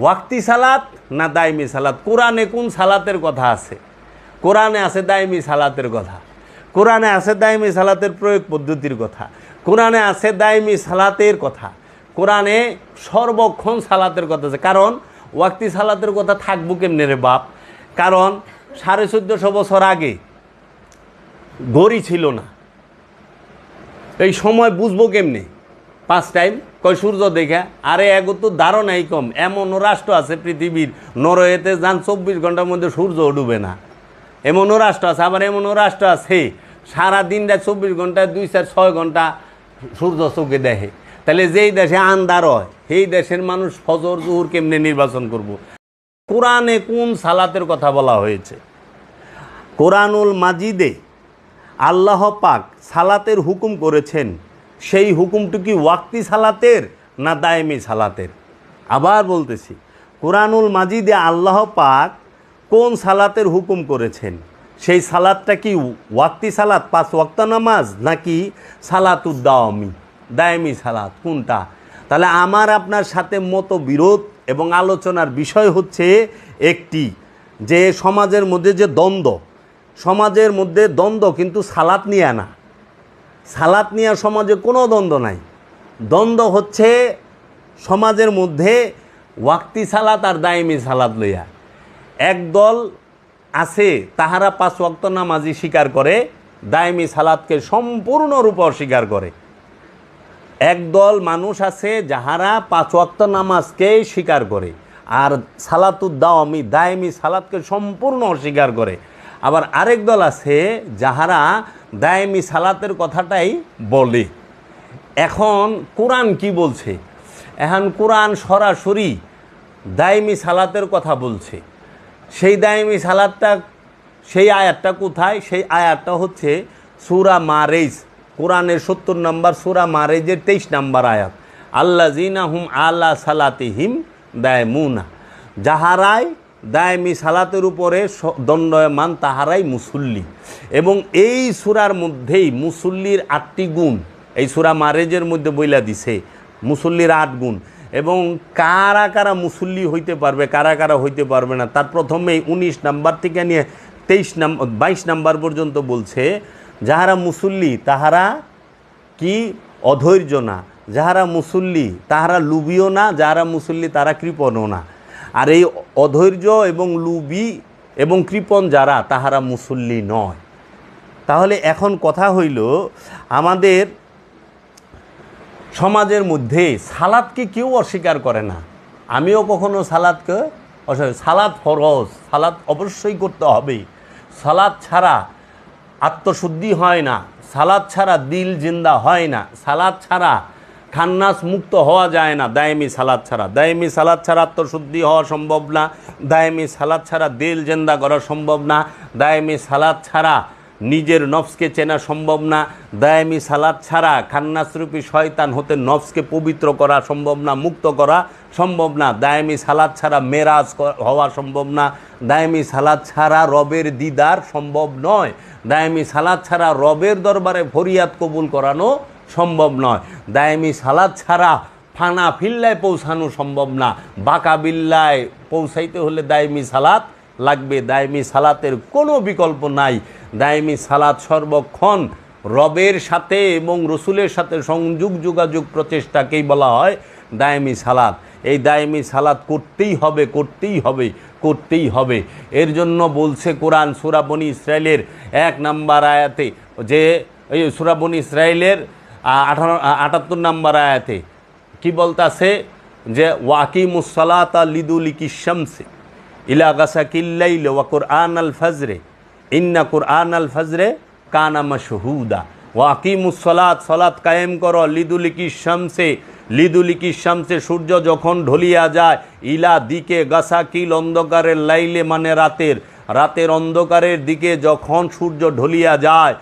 ওয়াক্তি সালাত না দায়মি সালাত? কোরআনে কোন সালাতের কথা আছে? কোরআনে আছে দায়মি সালাতের কথা। কোরআনে আছে দায়মি সালাতের প্রয়োগ পদ্ধতির কথা। কোরআনে আছে দায়মি সালাতের কথা। কোরআনে সর্বক্ষণ সালাতের কথা আছে। কারণ ওয়াক্তি সালাতের কথা থাকব কেমনে রে বাপ? কারণ সাড়ে চোদ্দোশো বছর আগে গড়ি ছিল না। এই সময় বুঝব কেমনে? পাঁচ টাইম কয় সূর্য দেখা, আরে এগো তো ধারণাই কম, এমনও রাষ্ট্র আছে পৃথিবীর, নরওয়েতে যান চব্বিশ ঘণ্টার মধ্যে সূর্য ডুবে না। এমনও রাষ্ট্র আছে, আবার এমনও রাষ্ট্র আছে, সারা দিনটা চব্বিশ ঘন্টায় দুই চার ছয় ঘণ্টা সূর্য চোখে দেখে। তাহলে যেই দেশে আন্দার হয়, সেই দেশের মানুষ ফজর, জুহুর কেমনে নির্বাচন করব। কোরআনে কোন সালাতের কথা বলা হয়েছে? কোরআনুল মাজিদে আল্লাহ পাক সালাতের হুকুম করেছেন সেই হুকুমটু কি ওয়াক্তি সালাতের না দায়েমি সালাতের? আবার বলতেছি, কোরআনুল মাজিদে আল্লাহ পাক কোন সালাতের হুকুম করেছেন? সেই সালাদটা কি ওয়াক্তি সালাত, পাঁচ ওয়াক্ত নামাজ, নাকি সালাতুদ্দাওয়ামি দায়েমি সালাত, কোনটা? তাহলে আমার আপনার সাথে মতো বিরোধ এবং আলোচনার বিষয় হচ্ছে একটি, যে সমাজের মধ্যে যে দ্বন্দ্ব, সমাজের মধ্যে দ্বন্দ্ব কিন্তু সালাত নিয়ে না সালাত নিয়ে সমাজে কোনো দ্বন্দ্ব নাই। দ্বন্দ্ব হচ্ছে সমাজের মধ্যে ওয়াক্তি সালাত আর দায়মি সালাত লইয়া। একদল আছে, তাহারা পাঁচ ওয়াক্ত নামাজি স্বীকার করে, দায়মি সালাতকে সম্পূর্ণরূপে অস্বীকার করে। একদল মানুষ আছে, যাহারা পাঁচ ওয়াক্ত নামাজকে স্বীকার করে আর সালাতুদ্দাওয়ামি দায়মি সালাতকে সম্পূর্ণ অস্বীকার করে। আবার আরেক দল আছে, যাহারা দায়মি সালাতের কথাটাই বলে। এখন কোরআন কি বলছে? এখন কোরআন সরাসরি দায়মি সালাতের কথা বলছে। সেই দায়মি সালাদটা সেই আয়াতটা কোথায়? সেই আয়াতটা হচ্ছে সুরা মারেজ। কোরআনের সত্তর নম্বর সুরা মারেজের তেইশ নম্বর আয়াত। আল্লা জিনা হুম আল্লাহ সালাতিহিম দায়মুনা। যাহারাই দায়মি সালাতের উপরে দণ্ডয়মান তাহারাই মুসল্লি। এবং এই সুরার মধ্যেই মুসল্লির আটটি গুণ, এই সুরা মারেজের মধ্যে বইলা দিছে, মুসল্লির আট গুণ। এবং কারা কারা মুসল্লি হইতে পারবে, কারা কারা হইতে পারবে না, তার প্রথমেই উনিশ নাম্বার থেকে নিয়ে তেইশ নাম্বার বাইশ নাম্বার পর্যন্ত বলছে, যাহারা মুসল্লি, তাহারা কি অধৈর্য না। যাহারা মুসল্লি, তাহারা লুবিও না, যাহারা মুসল্লি, তারা কৃপণও না। আর এই অধৈর্য এবং লুবি এবং কৃপণ যারা, তাহারা মুসল্লি নয়। তাহলে এখন কথা হইল, আমাদের সমাজের মধ্যে সালাদকে কেউ অস্বীকার করে না। আমিও কখনো সালাদকে অস্বীকার, সালাদ ফরজ, সালাদ অবশ্যই করতে হবে। সালাদ ছাড়া আত্মশুদ্ধি হয় না, সালাদ ছাড়া দিল জিন্দা হয় না, সালাদ ছাড়া খান্নাস মুক্ত হওয়া যায় না, দায়েমি সালাদ ছাড়া। দায়েমি সালাদ ছাড়া আত্মশুদ্ধি হওয়া সম্ভব না, দায়েমি সালাদ ছাড়া দিল জেন্দা করা সম্ভব না, দায়েমি সালাদ ছাড়া নিজের নফসকে চেনা সম্ভব না, দায়ামি সালাদ ছাড়া খান্নাসরূপী শয়তান হতে নফসকে পবিত্র করা সম্ভব না, মুক্ত করা সম্ভব না, দায়ামি সালাদ ছাড়া মেরাজ হওয়া সম্ভব না, দায়ামি সালাদ ছাড়া রবের দিদার সম্ভব নয়, দায়ামি সালাদ ছাড়া রবের দরবারে ফরিয়াদ কবুল করানো সম্ভব নয়। দায়ামি সালাদ ছাড়া ফানা ফিল্লায় পৌঁছানো সম্ভব না। বাঁকা বিল্লায় পৌঁছাইতে হলে দায়মি সালাত লাগবে। দায়মি সালাতের কোনো বিকল্প নাই। দায়মি সালাত সর্বক্ষণ রবের সাথে এবং রসুলের সাথে সংযোগ, যোগাযোগ প্রচেষ্টাকেই বলা হয় দায়মি সালাত এই দায়মি সালাত করতেই হবে করতেই হবে করতেই হবে। এর জন্য বলছে কোরআন সুরাবনি ইসরায়েলের এক নাম্বার আয়াতে যে, এই সুরাবনি ইসরায়েলের আঠারো আটাত্তর নাম্বার আয়াতে কি বলতাছে যে ওয়াকিমুসলাতা লিদুলিকি শামসে, ইলা গাসাকিল্লাইল ওয়া কুরআন আল ফজরে, ইন্না কুরআন আল ফজরে কানা মাশহুদা। ওয়াকিমুসলাত সলাত কায়েম করো, লিদুলিকি শামসে লিদুলিকি শামসে, সূর্য যখন ঢলিয়া যায়, ইলা দিকে গাসাকিল অন্ধকারের লাইলে মানে রাতের রাতের অন্ধকারের দিকে যখন সূর্য ঢলিয়া যায়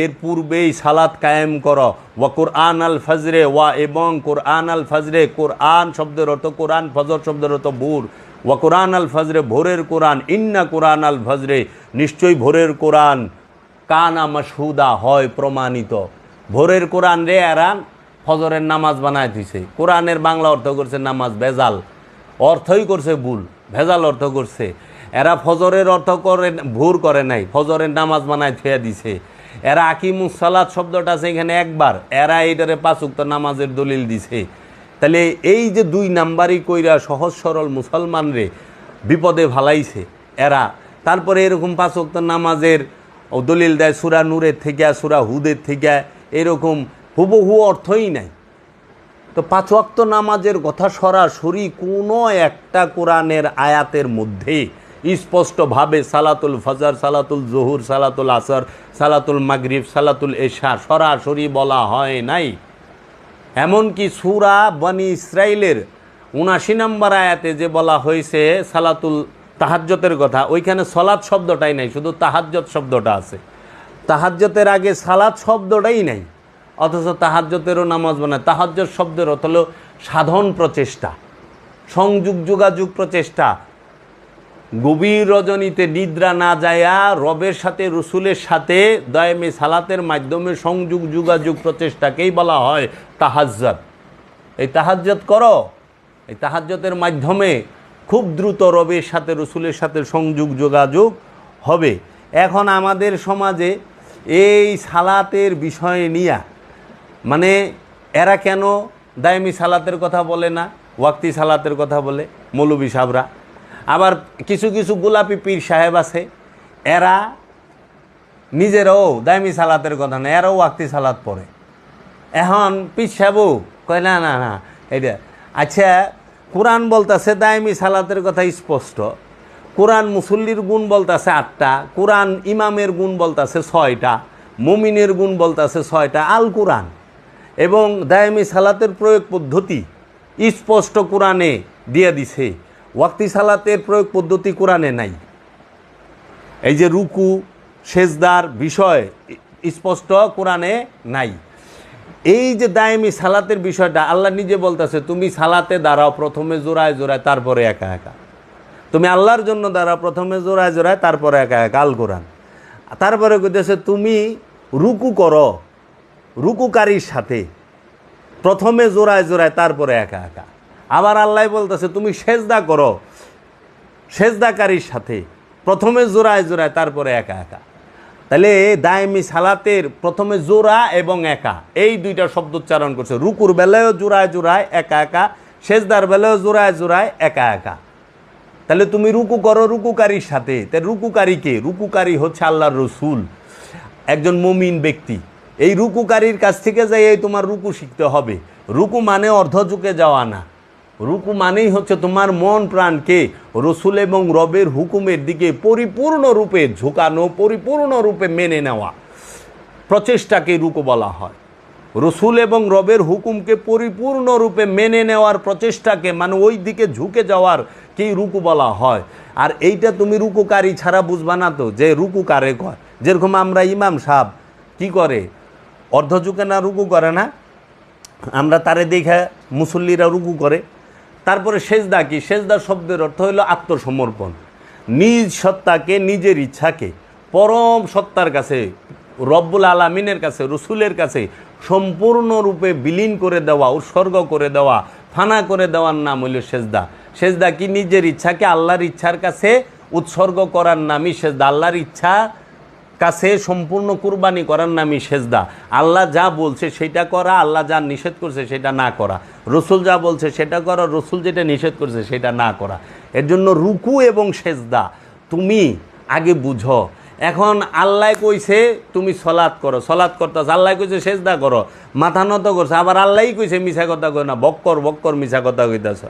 এর পূর্বেই সালাত কায়েম করো। ওয়া কোরআন আল ফজরে ওয়া এবং কোরআন আল ফজরে, কোরআন শব্দের অর্থ কোরআন, ফজর শব্দের অর্থ ভোর। ওয়া কোরআন আল ফজরে ভোরের কোরআন, ইন্না কোরআন আল ফজরে নিশ্চয়ই ভোরের কোরআন কানা মাসহুদা হয়, প্রমাণিত। ভোরের কোরআন রে এরান ফজরের নামাজ বানায় দিছে। কোরআনের বাংলা অর্থ করছে নামাজ বেজাল অর্থই করছে ভুল, ভেজাল অর্থ করছে। এরা ফজরের অর্থ করে, ভুর করে নাই, ফজরের নামাজ বানায় থুয়া দিছে। এরা আকিমুসালাত শব্দটা আছে এখানে একবার। এরা এইটারে পাঁচুক্ত নামাজের দলিল দিছে। তাহলে এই যে দুই নাম্বারই কইরা সহজ সরল মুসলমান রে বিপদে ভালাইছে এরা। তারপরে এরকম পাঁচক্ত নামাজের দলিল দেয় সুরা নূরের থেকে, সুরা হুদের থেকে, এরকম হুবহু অর্থই নাই। তো পাঁচ ওয়াক্ত নামাজের কথা সরাসরি কোনো একটা কোরআনের আয়াতের মধ্যে স্পষ্টভাবে সালাতুল ফজর, সালাতুল জহুর, সালাতুল আসর, সালাতুল মাগরিব, সালাতুল এশা সরাসরি বলা হয় নাই। এমনকি সুরা বনি ইসরাইলের উনাশি নম্বর আয়াতে যে বলা হয়েছে সালাতুল তাহাজ্জতের কথা, ওইখানে সলাৎ শব্দটাই নাই, শুধু তাহাজ্জত শব্দটা আছে। তাহাজ্জতের আগে সালাত শব্দটাই নাই, অথচ তাহাজ্জতেরও নামাজ বানায় তাহাজ্জত শব্দের অর্থ হলো সাধন প্রচেষ্টা, সংযোগ যোগাযোগ প্রচেষ্টা গভীর রজনীতে নিদ্রা না যায়া রবের সাথে, রসুলের সাথে দয়ামে সালাতের মাধ্যমে সংযোগ, যোগাযোগ প্রচেষ্টাকেই বলা হয় তাহাজ্জত এই তাহাজ্জত করো। এই তাহাজ্জতের মাধ্যমে খুব দ্রুত রবের সাথে, রসুলের সাথে সংযোগ, যোগাযোগ হবে। এখন আমাদের সমাজে এই সালাতের বিষয় নিয়া মানে এরা কেন দায়মি সালাতের কথা বলে না? ওয়াক্তি সালাতের কথা বলে মৌলবী সাহরা আবার কিছু কিছু গোলাপি পীর সাহেব আছে, এরা নিজেরাও দায়মি সালাতের কথা না, এরাও ওয়াক্তি সালাত পড়ে। এখন পীর সাহেবও কয়, না না না এটা আচ্ছা কোরআন বলতেছে দায়মি সালাতের কথা স্পষ্ট, কোরআন মুসল্লির গুণ বলতেছে আটটা, কোরআন ইমামের গুণ বলতেছে ছয়টা, মুমিনের গুণ বলতেছে ছয়টা, আল কোরআন। এবং দায়ামি সালাতের প্রয়োগ পদ্ধতি স্পষ্ট কোরআনে দিয়ে দিছে। ওয়াক্তি সালাতের প্রয়োগ পদ্ধতি কোরআনে নাই। এই যে রুকু, সেজদার বিষয় স্পষ্ট কোরআনে নাই। এই যে দায়মি সালাতের বিষয়টা আল্লাহ নিজে বলতেছে, তুমি সালাতে দাঁড়াও, প্রথমে জোড়ায় জোড়ায়, তারপরে একা একা। তুমি আল্লাহর জন্য দাঁড়াও, প্রথমে জোড়ায় জোড়ায়, তারপরে একা একা, আল কোরআন। তারপরে কইতেছে, তুমি রুকু করো, রুকুকারীর সাথে, প্রথমে জোড়ায় জোড়ায়, তারপরে একা একা। আবার আল্লাহ বলতেছে, তুমি সেজদা করো, সেজদাকারীর সাথে। প্রথমে জোড়ায় জোড়ায়, তারপরে একা একা। তাহলে দায়মি সালাতের প্রথমে জোড়া এবং একা, এই দুইটা শব্দ উচ্চারণ করছে। রুকুর বেলায়ও জোড়ায় জোড়ায়, একা একা। সেজদার বেলায়ও জোড়ায় জোড়ায়, একা একা। তাহলে তুমি রুকু করো রুকুকারীর সাথে। তাই রুকুকারী কে? রুকুকারী হচ্ছে আল্লাহর রসুল, একজন মমিন ব্যক্তি। এই রুকুকারীর কাছ থেকে যাই এই তোমার রুকু শিখতে হবে। রুকু মানে অর্ধযুগে যাওয়া না। রুকু মানেই হচ্ছে তোমার মন প্রাণকে রসুল এবং রবের হুকুমের দিকে পরিপূর্ণরূপে ঝুঁকানো পরিপূর্ণরূপে মেনে নেওয়া। প্রচেষ্টাকে রুকু বলা হয়। রসুল এবং রবের হুকুমকে পরিপূর্ণরূপে মেনে নেওয়ার প্রচেষ্টাকে মানে ওই দিকে ঝুঁকে যাওয়ার কি রুকু বলা হয়। আর এইটা তুমি রুকুকারী ছাড়া বুঝবা না তো, যে রুকু কারে কয়? যেরকম আমরা ইমাম সাহ কি করে? অর্ধ ঝুঁকে না রুকু করে না? আমরা তারে দেখে মুসল্লিরা রুকু করে। তারপরে সেজদা কি? সেজদা শব্দের অর্থ হলো আত্মসমর্পণ। নিজ সত্তাকে, নিজের ইচ্ছাকে, পরম সত্তার কাছে, রব্বুল আলামিনের কাছে, রসুলের কাছে সম্পূর্ণরূপে বিলীন করে দেওয়া, উৎসর্গ করে দেওয়া, ফানা করে দেওয়ার নাম হইল সেজদা। সেজদা কি? নিজের ইচ্ছাকে আল্লাহর ইচ্ছার কাছে উৎসর্গ করার নামই সেজদা। আল্লাহর ইচ্ছা কাছে সম্পূর্ণ কুরবানি করার নামই সেজদা। আল্লাহ যা বলছে সেটা করা, আল্লাহ যা নিষেধ করছে সেটা না করা। রসুল যা বলছে সেটা করা, রসুল যেটা নিষেধ করছে সেটা না করা। এর জন্য রুকু এবং সেজদা। তুমি আগে বুঝো এখন আল্লাহ কইছে, তুমি সলাৎ করো। সলাৎ করতেছ, আল্লাহ কইছে, সেজদা করো। মাথা নত করছে, আবার আল্লাহই কইছে, মিছা কথা কই না, বক্কর বক্কর, মিছা কথা কইতেছ।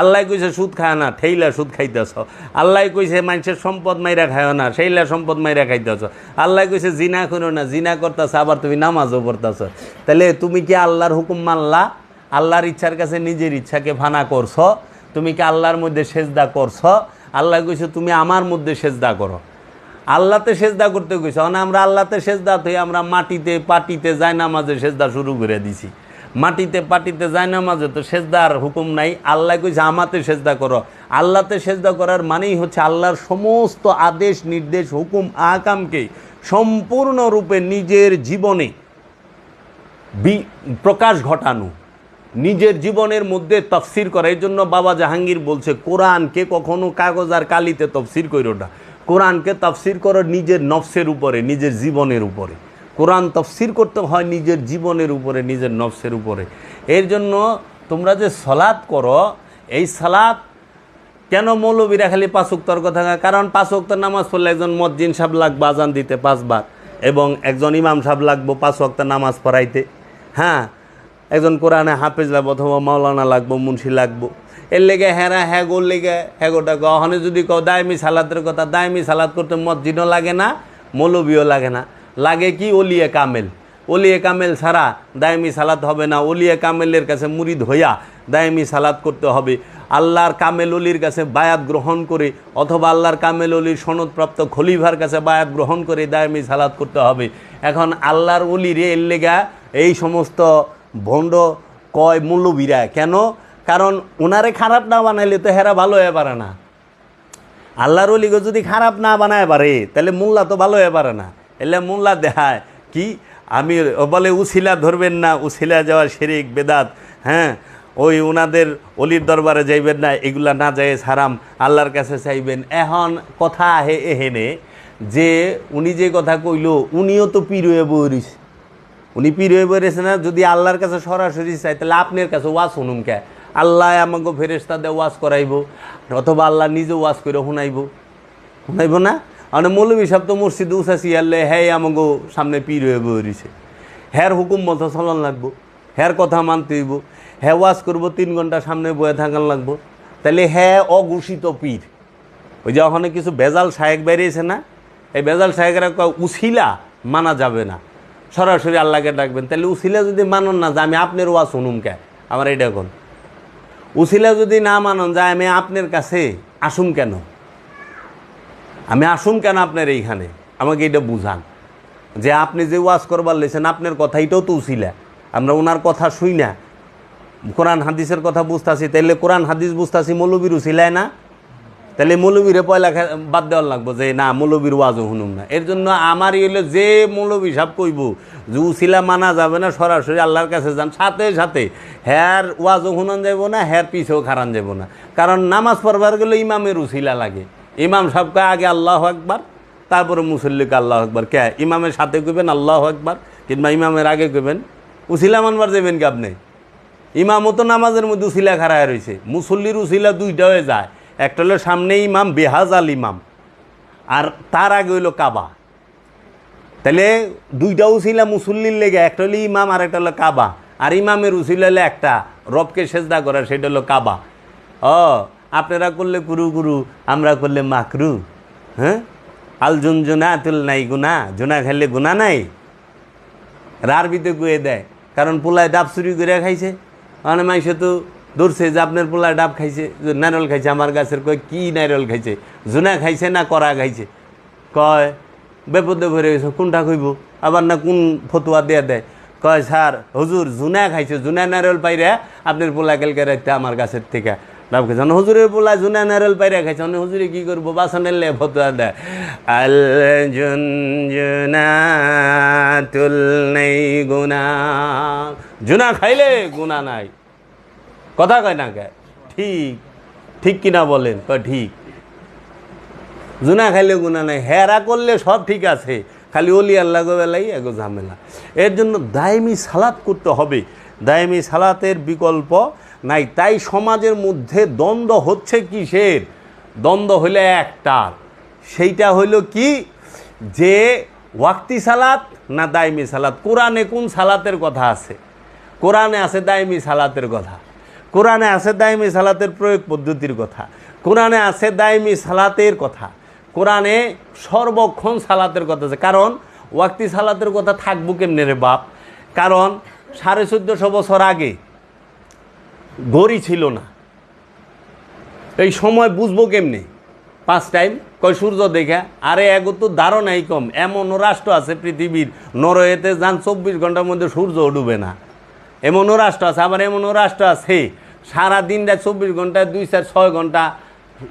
আল্লাহ কইছে, সুদ খায় না, ঠেইলা সুদ খাইতেছ। আল্লাহ কইছে, মানুষের সম্পদ মাইরা খায় না সেইলা সম্পদ মাইরা খাইতেছ। আল্লাহ কইছে, জিনা করো না, জিনা করতেছ, আবার তুমি নামাজও পড়তেছ। তাহলে তুমি কি আল্লাহর হুকুম মানলা? আল্লাহর ইচ্ছার কাছে নিজের ইচ্ছাকে ফানা করছ? তুমি কি আল্লাহর মধ্যে সেজদা করছ? আল্লাহ কইছে, তুমি আমার মধ্যে সেজদা করো। আল্লাহতে সেজদা করতে গেছি মানে আমরা আল্লাহতে সেজদা থই, আমরা মাটিতে পাটিতে জায়নামাজে সেজদা শুরু করে দিছি। মাটিতে পাটিতে জায়নামাজে তো সেজদার হুকুম নাই। আল্লাহ কইছে, আমাতে সেজদা করো। আল্লাহতে সেজদা করার মানেই হচ্ছে আল্লাহর সমস্ত আদেশ, নির্দেশ, হুকুম আকামকে সম্পূর্ণরূপে নিজের জীবনে প্রকাশ ঘটানো। নিজের জীবনের মধ্যে তফসির করা। এই জন্য বাবা জাহাঙ্গীর বলছে কোরআনকে কখনো কাগজ আর কালিতে তফসির করো না। কোরআনকে তফসির করো নিজের নফসের উপরে, নিজের জীবনের উপরে। কোরআন তফসির করতে হয় নিজের জীবনের উপরে, নিজের নফসের উপরে। এর জন্য তোমরা যে সলাৎ করো, এই সালাদ কেন মৌলবীরা খালি পাঁচ উক্তর কথা? কারণ পাঁচ উক্তর নামাজ পড়লে একজন মজ্জিন সাহেব লাগবে আজান দিতে পাঁচবার, এবং একজন ইমাম সাহেব লাগবো পাঁচ নামাজ পড়াইতে। হ্যাঁ একজন কোরআনে হাফেজ লাগবো অথবা মাওলানা লাগবো, মুন্সি লাগবো। এর লেগে হ্যাঁ হ্যাঁ গোর লেগে হ্যাঁ গোটা গহনে যদি কও দায়মি সালাতের কথা দায়মি সালাত করতে মসজিদও লাগে না, মৌলবীও লাগে না। লাগে কি? ওলিয়ে কামেল। ওলিয়ে কামেল ছাড়া দায়মি সালাত হবে না। ওলিয়ে কামেলের কাছে মুরিদ হইয়া দায়মি সালাত করতে হবে। আল্লাহর কামেল অলির কাছে বায়াত গ্রহণ করে অথবা আল্লাহর কামেল অলির সনদপ্রাপ্ত খলিফার কাছে বায়াত গ্রহণ করে দায়মি সালাত করতে হবে। এখন আল্লাহর অলির এর লেগা এই সমস্ত ভণ্ড কয় মূল্যবীরা কেন? কারণ ওনারে খারাপ না বানাইলে তো হেরা ভালো হয়ে পারে না। আল্লাহর অলিকে যদি খারাপ না বানায় পারে, তাহলে মোল্লা তো ভালো হয়ে পারে না। এলে মোল্লা দেখায়, কি? আমি বলে, উছিলা ধরবেন না, উছিলা যাওয়া শিরিক, বেদাত হ্যাঁ? ওই ওনাদের অলির দরবারে যাইবেন না, এগুলা না যায় হারাম আল্লাহর কাছে চাইবেন। এখন কথা আহে এহেনে যে উনি যে কথা কইল, উনিও তো পীর হয়ে বইরিস উনি পীর হয়ে বেড়েছে না, যদি আল্লাহর কাছে সরাসরি চাই তাহলে আপনার কাছে ওয়াজ শুনুন কে? আল্লাহ আমাকে ফেরেস্তা দিয়ে ওয়াজ করাইব, অথবা আল্লাহ নিজে ওয়াজ করে শুনাইব। শুনাইব না? মানে মৌলবী সাহেব তো মসজিদ উসাসি আল্লে হ্যাঁ আমাকে সামনে পীর হয়ে বেরিয়েছে হ্যার হুকুম মতো চলন লাগবো হ্যার কথা মানতে হইব হ্যাঁ ওয়াজ করব, তিন ঘণ্টা সামনে বয়ে থাকান লাগবো। তাহলে হ্যাঁ অঘোষিত পীর। ওই যে ওখানে কিছু বেজাল শায়েক বেরিয়েছে না? এই বেজাল কয়, উছিলা মানা যাবে না। সরাসরি আল্লাহকে ডাকবেন। তাহলে উছিলা যদি মানন না যে আমি আপনার ওয়াজ শুনুম কে? আমার এইটা এখন উছিলা যদি না মানন, যায় আমি আপনার কাছে আসুম কেন? আমি আসুম কেন আপনার এইখানে? আমাকে এটা বুঝান। যে আপনি যে ওয়াজ করবার লেছেন, আপনার কথা এটাও তো উসিলা। আমরা ওনার কথা শুই না। কোরআন হাদিসের কথা বুঝতেছি তাহলে কোরআন হাদিস বুঝতেছি, মৌলবীর উসিলায় না? তাহলে মৌলবীরে পয়লা বাদ দেওয়ার লাগবো যে, না, মৌলবীর ওয়াজও শুনুম না। এর জন্য আমারই হইল যে মৌলবী সাহেব কইব যে উছিলা মানা যাবে না, সরাসরি আল্লাহর কাছে যান। সাথে সাথে হ্যার ওয়াজও শুনান যাব না হ্যার পিছেও খারান যাব না। কারণ নামাজ পড়বার গেলে ইমামের উছিলা লাগে। ইমাম সাহেবকে আগে আল্লাহ একবার তারপরে মুসল্লিকে আল্লাহ একবার কে? ইমামের সাথে কইবেন আল্লাহ একবার কিংবা ইমামের আগে কইবেন উছিলা মানবার যাবেন কি আপনি? ইমামও তো নামাজের মধ্যে উসিলা খাড়ায় রয়েছে মুসল্লির উসিলা দুইটা হয়ে যায়। একটা হলো সামনে ইমাম, বেহাজ আল ইমাম। আর তার আগে হইল কাবা। তাহলে দুইটা উসিলা মুসল্লির লেগে একটা হলো ইমাম আর একটা হলো কাবা। আর ইমামের উসিলা হলো একটা, রবকে সেজদা করা সেটা হলো কাবা। ও, আপনারা করলে কুরু কুরু, আমরা করলে মাকরু। হ্যাঁ? আল জুন তুল নাই গুনা জুনা খেললে গুনা নাই? রারবিতে গুয়ে দেয়, কারণ পোলায় ডাব চুরি করে খাইছে। মানে মাইসে তো ধরছে যে আপনার পোলা ডাব খাইছে নারল খাইছে, আমার গাছের কয় কি নারল খাইছে, জুনা খাইছে না করা খাইছে? কয়, বেপদে ভরে গেছে, কোনটা কইব? আবার না কোন ফতুয়া দিয়ে দেয়? কয়, স্যার, হুজুর জুনা খাইছে, জুনা নারল পাইরা আপনার পোলা কালকে রাখতে আমার গাছের থেকে ডাব খাইছে। হুজুরের পোলা জুনা নারল পাইরা খাইছে। মানে হুজুরে কি করব? বাসনের লে ফতুয়া দেয়। আল জুন তুল নেই গুনা জুনা খাইলে গুনা নাই। কথা কয় না কে? ঠিক ঠিক কিনা বলেন? ঠিক। জুনা খাইলে গুণা নাই, হেরা করলে সব ঠিক আছে, খালি অলি আল্লাহ বেলাই এগো ঝামেলা। এর জন্য দায়মি সালাত করতে হবে। দায়মি সালাতের বিকল্প নাই। তাই সমাজের মধ্যে দ্বন্দ্ব হচ্ছে কিসের? দ্বন্দ্ব হইলে একটা। সেইটা হইল কি? যে ওয়াক্তি সালাত না দায়মি সালাত? কোরআনে কোন সালাতের কথা আছে? কোরআনে আছে দায়মি সালাতের কথা। কোরআনে আছে দায়মি সালাতের প্রয়োগ পদ্ধতির কথা। কোরআনে আছে দায়মি সালাতের কথা। কোরআনে সর্বক্ষণ সালাতের কথা আছে। কারণ, ওয়াক্তি সালাতের কথা থাকব কেমনে রে বাপ? কারণ, সাড়ে চোদ্দোশো বছর আগে ঘড়ি ছিল না। এই সময় বুঝব কেমনে? পাঁচ টাইম, কয় সূর্য দেখা? আরে এগো তো ধারণাই কম। এমনও রাষ্ট্র আছে পৃথিবীর। নরওয়েতে যান চব্বিশ ঘণ্টার মধ্যে সূর্য ডুবে না। এমনও রাষ্ট্র আছে, আবার এমনও রাষ্ট্র আছে। সারা দিনটা চব্বিশ ঘণ্টা দুই চার ছয় ঘণ্টা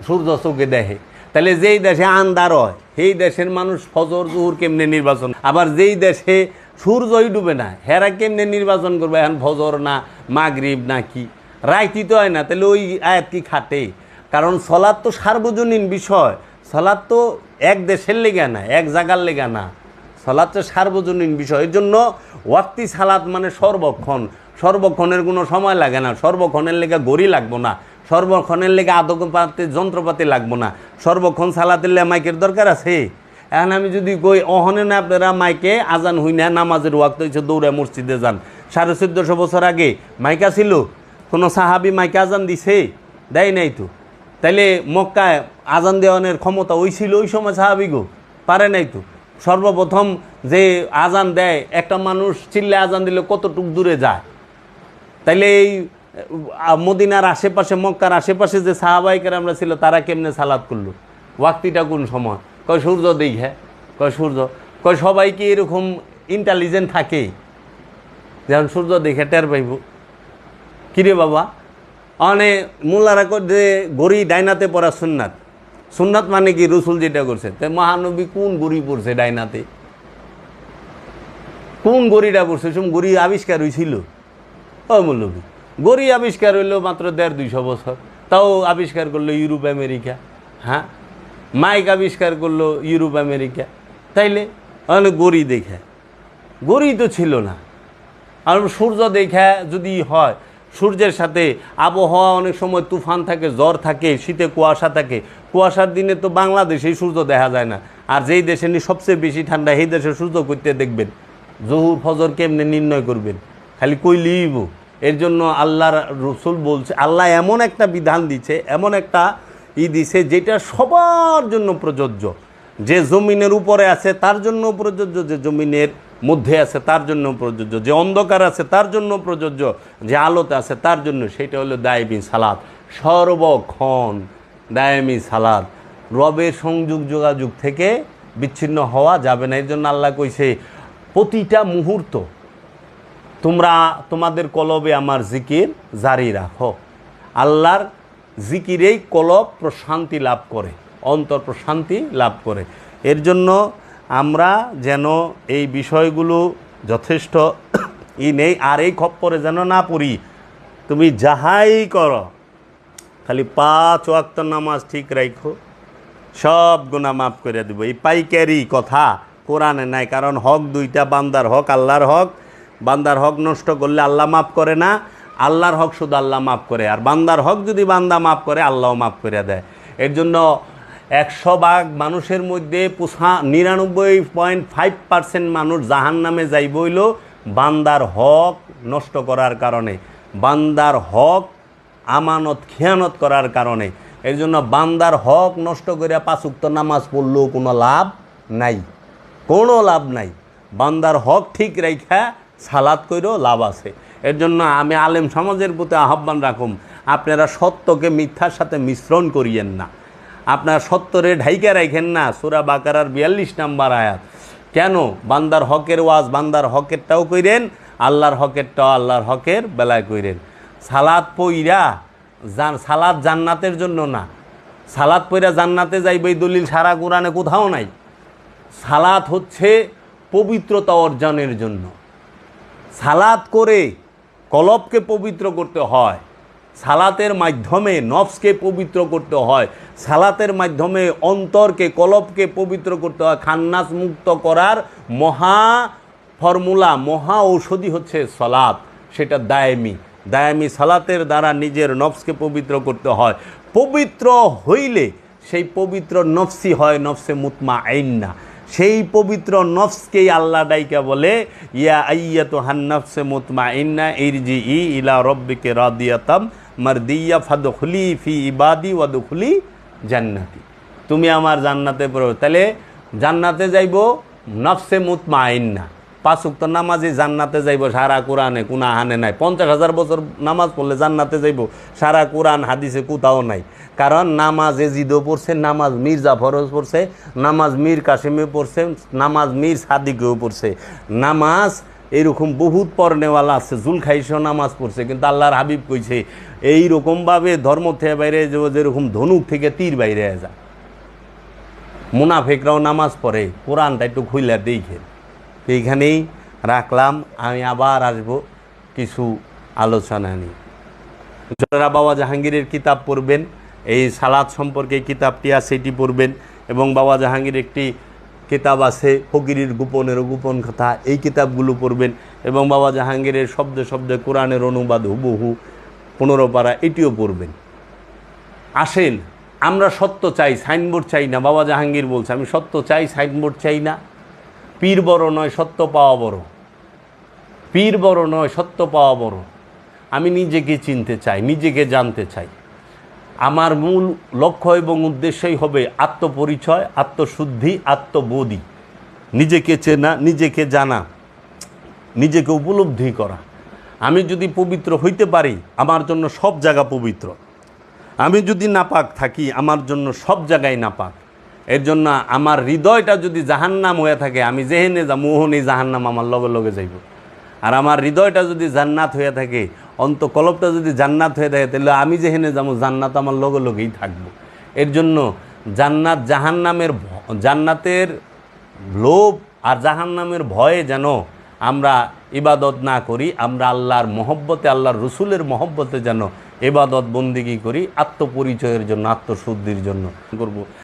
সূর্য চোখে দেখে। তাহলে যেই দেশে আন্দার হয়, সেই দেশের মানুষ ফজর, জুহুর কেমনে নির্বাচন? আবার যেই দেশে সূর্যই ডুবে না, হেরা কেমনে নির্বাচন করবে? এখন ফজর না, মাগরিব না কি? রাইতি তো হয় না, তাহলে ওই আয়াত কি খাটে? কারণ সলাদ তো সার্বজনীন বিষয় সলাদ তো এক দেশের লেগে না, এক জায়গার লেগে না। সলাদ সার্বজনীন বিষয়, এর জন্য ওয়াক্তি সালাদ মানে সর্বক্ষণ। সর্বক্ষণের কোনো সময় লাগে না, সর্বক্ষণের লেগে গড়ি লাগবো না, সর্বক্ষণের লেগে আদকপাতি যন্ত্রপাতি লাগবো না। সর্বক্ষণ সালাতের লে মাইকের দরকার আছে? এখন আমি যদি কই, অহনে না আপনারা মাইকে আজান হই না, নামাজের ওয়াক্ত হয়েছে দৌড়ে মসজিদে যান। সাড়ে চোদ্দশো বছর আগে মাইকা ছিল কোনো সাহাবি মাইকে আজান দিছে? দেয় নাই তো। তাইলে মক্কায় আজান দেওয়ানের ক্ষমতা ওই ছিল ওই সময় সাহাবি গো? পারে নাই তো। সর্বপ্রথম যে আজান দেয়, একটা মানুষ চিল্লে আজান দিলে কতটুক দূরে যায়? তাইলে এই মদিনার আশেপাশে, মক্কার আশেপাশে যে সাহাবাইকার আমরা ছিল, তারা কেমনে সালাদ করল? ওয়াক্তিটা কোন সময়? কয়, সূর্য দেখে কয়, সূর্য। কয়, সবাই কি এরকম ইন্টেলিজেন্ট থাকে? যেমন সূর্য দেখে টের পাইব। কিরে বাবা? অনে, মোল্লারা যে গড়ি ডাইনাতে পড়া সুন্নাত। সুন্নাত মানে কি? রসুল যেটা করছে। তো মহানবী কোন গড়ি পড়ছে ডাইনাতে? কোন গড়িটা পড়ছে? সব গড়ি আবিষ্কার হয়েছিল ও মৌলবী গড়ি আবিষ্কার হইল মাত্র দেড় দুইশো বছর। তাও আবিষ্কার করল ইউরোপ, আমেরিকা। হ্যাঁ? মাইক আবিষ্কার করল ইউরোপ, আমেরিকা। তাইলে অনেক গড়ি দেখে। গড়ি তো ছিল না। আর সূর্য দেখা যদি হয় সূর্যের সাথে আবহাওয়া অনেক সময় তুফান থাকে, জ্বর থাকে, শীতে কুয়াশা থাকে। কুয়াশার দিনে তো বাংলাদেশেই সূর্য দেখা যায় না। আর যেই দেশে সবচেয়ে বেশি ঠান্ডা, সেই দেশে সূর্য করতে দেখবেন। জহুর, ফজর কেমনে নির্ণয় করবেন? খালি কই লিব এর জন্য আল্লাহর রসুল বলছে, আল্লাহ এমন একটা বিধান দিছে, এমন একটা ই দিছে, যেটা সবার জন্য প্রযোজ্য। যে জমিনের উপরে আছে, তার জন্য প্রযোজ্য যে জমিনের মধ্যে আছে, তার জন্য প্রযোজ্য। যে অন্ধকার আছে, তার জন্য প্রযোজ্য। যে আলোতে আছে, তার জন্য। সেটা হলো দায়বি সালাদ। সর্বক্ষণ দায়মি সালাদ। রবের সংযোগ যোগাযোগ থেকে বিচ্ছিন্ন হওয়া যাবে না। এর জন্য আল্লাহ কইছে, প্রতিটা মুহূর্ত তোমরা, তোমাদের কলবে আমার জিকির জারি রাখো। আল্লাহর জিকিরেই কলব প্রশান্তি লাভ করে, অন্তর প্রশান্তি লাভ করে। এর জন্য আমরা যেন এই বিষয়গুলো যথেষ্ট ই নেই আর এই খপ্পরে যেন না পড়ি। তুমি যাহাই করো, খালি পাঁচ ওয়াক্ত নামাজ ঠিক রাখো সব গুণা মাফ করে দেবো। এই পাইকারি কথা কোরআনে নাই, কারণ হক দুইটা, বান্দার হক, আল্লাহর হক। বান্দার হক নষ্ট করলে আল্লাহ মাফ করে না, আল্লাহর হক শুধু আল্লাহ মাফ করে। আর বান্দার হক যদি বান্দা মাফ করে, আল্লাহ মাফ করে দেয়। এর জন্য একশো ভাগ মানুষের মধ্যে পুষা নিরানব্বই পয়েন্ট ফাইভ পার্সেন্ট মানুষ জাহান নামে যাইব হইল বান্দার হক নষ্ট করার কারণে। বান্দার হক আমানত, খেয়ানত করার কারণে। এর জন্য বান্দার হক নষ্ট করে পাঁচুক্ত নামাজ পড়লেও কোনো লাভ নাই। কোনো লাভ নাই। বান্দার হক ঠিক রেখা সালাদ করেও লাভ আছে। এর জন্য আমি আলেম সমাজের প্রতি আহ্বান রাখুম, আপনারা সত্যকে মিথ্যার সাথে মিশ্রণ করিয়েন না। আপনার সত্তরে ঢাইকা রাখেন না, সুরা বাকারার বিয়াল্লিশ নাম্বার আয়াত। কেন? বান্দার হকের ওয়াজ, বান্দার হকেরটাও কইরেন, আল্লাহর হকেরটাও আল্লাহর হকের বেলায় কইরেন। সালাদ পইরা জান সালাদ জান্নাতের জন্য না। সালাদ পইরা জান্নাতে যাইবে এই দলিল সারা কোরআনে কোথাও নাই। সালাত হচ্ছে পবিত্রতা অর্জনের জন্য। সালাদ করে কলবকে পবিত্র করতে হয়। সালাতের মাধ্যমে নফসকে পবিত্র করতে হয়, সালাতের মাধ্যমে অন্তরকে, কলবকে পবিত্র করতে হয়। খান্নাস মুক্ত করার মহা ফর্মুলা, মহা ঔষধি হচ্ছে সলাৎ সেটা দায়ামি। দায়ামি সালাতের দ্বারা নিজের নফসকে পবিত্র করতে হয়। পবিত্র হইলে সেই পবিত্র নফসি হয় নফসে মুতমা আইন্না সেই পবিত্র নফসকেই আল্লাহ ডাইকা বলে, ইয়া আইয়া তো হান্নফসে মুতমা ইন্না ইরজি ই ইলা রব্বিকে রাদিয়াতাম মারদিয়া ফাদখুলি ফি ইবাদি ওয়াদখুলি জান্নাতি। তুমি আমার জান্নাতে পড়ো। তাহলে জান্নাতে যাইব নফসে মুতমা আইন্না পাঁচ উক্ত নামাজে জান্নাতে যাইব, সারা কোরআনে কোনা হানে নাই। পঞ্চাশ হাজার বছর নামাজ পড়লে জান্নাতে যাইব, সারা কোরআন হাদিসে কোথাও নাই। কারণ নামাজ এজিদও পড়ছে, নামাজ মীর জাফরও পড়ছে, নামাজ মীর কাসিমে পড়ছে, নামাজ মীর সাদিকেও পড়ছে। নামাজ এরকম বহুত পর্নেওয়ালা আছে, জুলখাইশও নামাজ পড়ছে, কিন্তু আল্লাহর হাবিব কইছে এইরকমভাবে ধর্ম থেকে বাইরে যে যেরকম ধনুক থেকে তীর বাইরে যায় মুনাফেকরাও নামাজ পড়ে, কোরআনটা একটু খুইলা দেখে। তো এইখানেই রাখলাম, আমি আবার আসব কিছু আলোচনা নিয়ে। বাবা জাহাঙ্গীরের কিতাব পড়বেন, এই সালাদ সম্পর্কে কিতাবটি আছে এটি পড়বেন, এবং বাবা জাহাঙ্গীর একটি কিতাব আছে, ফকিরির গোপনের গোপন কথা, এই কিতাবগুলো পড়বেন, এবং বাবা জাহাঙ্গীরের শব্দে শব্দে কোরআনের অনুবাদ হুবহু পনেরো পারা এটিও পড়বেন। আসেন, আমরা সত্য চাই, সাইনবোর্ড চাই না। বাবা জাহাঙ্গীর বলছে, আমি সত্য চাই, সাইনবোর্ড চাই না। পীর বড় নয়, সত্য পাওয়া বড়। পীর বড় নয়, সত্য পাওয়া বড়। আমি নিজেকে চিনতে চাই, নিজেকে জানতে চাই। আমার মূল লক্ষ্য এবং উদ্দেশ্যই হবে আত্মপরিচয়, আত্মশুদ্ধি, আত্মবোধি। নিজেকে চেনা, নিজেকে জানা, নিজেকে উপলব্ধি করা। আমি যদি পবিত্র হইতে পারি, আমার জন্য সব জায়গা পবিত্র। আমি যদি নাপাক থাকি, আমার জন্য সব জায়গায় নাপাক। এর জন্য আমার হৃদয়টা যদি জাহান্নাম হয়ে থাকে, আমি যেহেনে যা মোহনে জাহান্নাম আমার লগে লগে যাইব। আর আমার হৃদয়টা যদি জান্নাত হয়ে থাকে অন্ত কলবটা যদি জান্নাত হয়ে থাকে, তাহলে আমি যেহেনে যাব, জান্নাত আমার লগে লগেই থাকব। এর জন্য জান্নাত জাহান্নামের জান্নাতের লোভ আর জাহান্নামের ভয়ে যেন আমরা ইবাদত না করি, আমরা আল্লাহর মহব্বতে, আল্লাহর রসুলের মহব্বতে যেন এবাদত বন্দিগি করি, আত্মপরিচয়ের জন্য, আত্মশুদ্ধির জন্য করব।